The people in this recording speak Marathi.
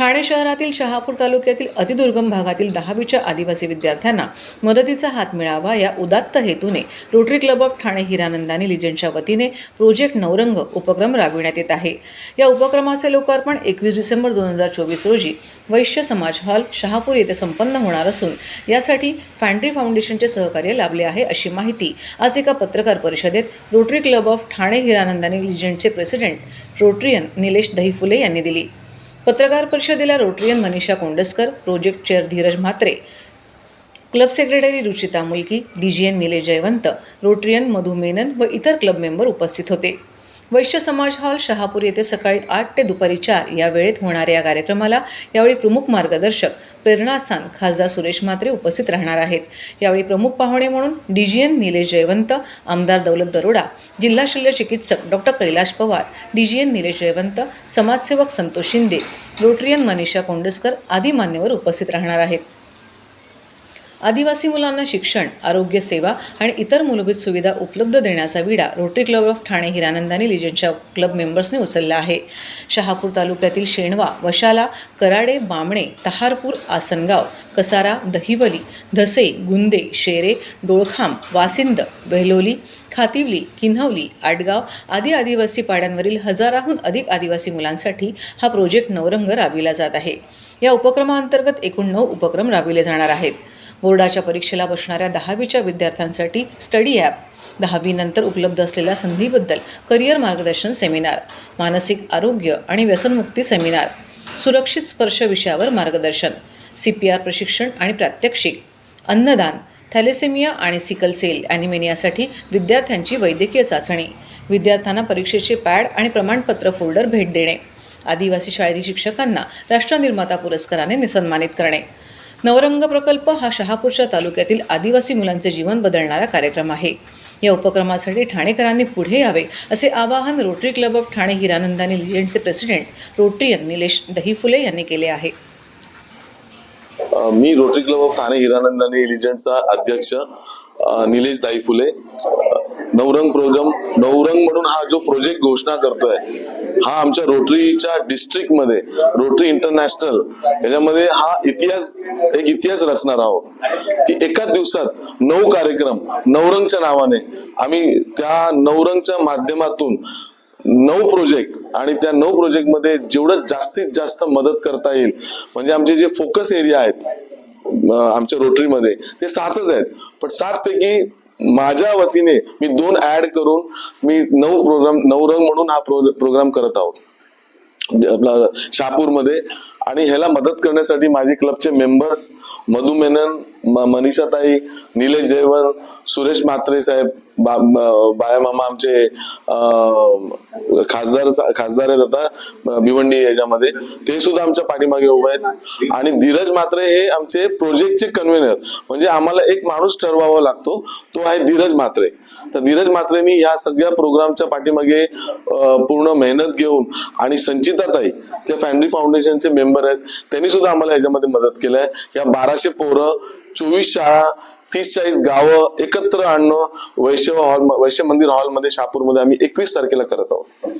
ठाणे शहरातील शहापूर तालुक्यातील अतिदुर्गम भागातील दहावीच्या आदिवासी विद्यार्थ्यांना मदतीचा हात मिळावा या उदात्त हेतूने Rotary club of Thane Hiranandani लिजनच्या वतीने प्रोजेक्ट नवरंग उपक्रम राबविण्यात येत आहे. या उपक्रमाचे लोकार्पण एकवीस डिसेंबर दोन हजार चोवीस रोजी वैश्य समाज हॉल शहापूर येथे संपन्न होणार असून यासाठी फॅन्ड्री फाउंडेशनचे सहकार्य लाभले आहे अशी माहिती आज एका पत्रकार परिषदेत Rotary club of Thane Hiranandani लिजनचे president Rotarian Nilesh Dahiphule यांनी दिली. पत्रकार परिषदेला Rotarian Manisha Kondaskar project chair Dheeraj Mhatre club secretary Ruchita Mulki D G N Nilesh Jaywant Rotarian Madhu Menon व इतर क्लब मेंबर उपस्थित होते. वैश्य समाज हॉल शहापूर येथे सकाळी आठ ते दुपारी चार या वेळेत होणाऱ्या या कार्यक्रमाला यावेळी प्रमुख मार्गदर्शक प्रेरणास्थान खासदार सुरेश म्हात्रे उपस्थित राहणार आहेत. यावेळी प्रमुख पाहुणे म्हणून D G N Nilesh Jaywant आमदार दौलत दरोडा जिल्हा शल्य चिकित्सक doctor Kailash Pawar D G N Nilesh Jaywant समाजसेवक संतोष शिंदे रोटरियन मनीषा कोंडसकर आदी मान्यवर उपस्थित राहणार आहेत. आदिवासी मुलांना शिक्षण आरोग्य सेवा आणि इतर मूलभूत सुविधा उपलब्ध देण्याचा विडा Rotary club of Thane Hiranandani लिजनच्या club मेंबर्सने उचलला आहे. शहापूर तालुक्यातील शेणवा वशाला कराडे बामणे तहारपूर आसनगाव कसारा दहिवली धसे गुंदे शेरे डोळखांब वासिंद वेहलोली खातिवली किन्हवली आडगाव आदी आदिवासी पाड्यांवरील हजाराहून अधिक आदिवासी मुलांसाठी हा प्रोजेक्ट नवरंग राबविला जात आहे. या उपक्रमाअंतर्गत एकूण नऊ उपक्रम राबविले जाणार आहेत. बोर्डाच्या परीक्षेला बसणाऱ्या दहावीच्या विद्यार्थ्यांसाठी स्टडी ॲप. दहावीनंतर उपलब्ध असलेल्या संधीबद्दल करिअर मार्गदर्शन सेमिनार मानसिक आरोग्य आणि व्यसनमुक्ती सेमिनार सुरक्षित स्पर्श विषयावर मार्गदर्शन सी पी आर प्रशिक्षण आणि प्रात्यक्षिक अन्नदान थॅलेसेमिया आणि सिकल सेल ॲनिमेनियासाठी विद्यार्थ्यांची वैद्यकीय चाचणी विद्यार्थ्यांना परीक्षेचे पॅड आणि प्रमाणपत्र फोल्डर भेट देणे आदिवासी शाळेतील शिक्षकांना राष्ट्रनिर्माता पुरस्काराने सन्मानित करणे नवरंग प्रकल्प हा शहापूरच्या तालुक्यातील आदिवासी मुलांचे जीवन बदलणारा कार्यक्रम आहे. या उपक्रमासाठी ठाणेकरांनी पुढे यावे असे आवाहन Rotary club of Thane Hiranandani लिजंडचे president Rotarian Nilesh Dahiphule यांनी केले आहे. मी Rotary club of Thane Hiranandani आणि अध्यक्ष निलेश दाई फुले नवरंग प्रोग्राम नवरंग म्हणून हा जो प्रोजेक्ट घोषणा करतोय हा आमच्या रोटरीच्या डिस्ट्रिक्टमध्ये रोटरी इंटरनॅशनल याच्यामध्ये हा इतिहास एक इतिहास रचणार आहोत. की एकाच दिवसात नऊ कार्यक्रम नवरंगच्या नावाने आम्ही त्या नवरंगच्या माध्यमातून नऊ प्रोजेक्ट आणि त्या नऊ प्रोजेक्टमध्ये जेवढं जास्तीत जास्त मदत करता येईल म्हणजे आमचे जे फोकस एरिया आहेत आमच्या रोटरीमध्ये ते सातच आहेत. पण सात पैकी माझ्या वतीने मी दोन ऍड करून मी नऊ प्रोग्राम नवरंग म्हणून हा प्रोग्राम करत आहोत. आपला शहापूरमध्ये. आणि ह्याला मदत करण्यासाठी माझे क्लबचे मेंबर्स मधु मेनन मनीषाताई निलेश जयवंत सुरेश म्हात्रे साहेब बाया मामा आमचे खासदार खासदार आहेत आता भिवंडी याच्यामध्ये. ते सुद्धा आमच्या पाठीमागे उभे आहेत. आणि धीरज मात्रे हे आमचे प्रोजेक्टचे कन्व्हेनर म्हणजे आम्हाला एक माणूस ठरवावा लागतो तो आहे धीरज म्हात्रे तर धीरज म्हात्रेनी या सगळ्या प्रोग्रामच्या पाठीमागे पूर्ण मेहनत घेऊन आणि संचिताताई जे फॅमिली फाउंडेशनचे मेंबर आहेत त्यांनी सुद्धा आम्हाला याच्यामध्ये मदत केलंय या बाराशे पोरं चोवीस शाळा तीस चाळीस गावं एकत्र आणणं वैश्य हॉल वैश्य मंदिर हॉलमध्ये शहापूरमध्ये आम्ही एकवीस तारखेला करत आहोत.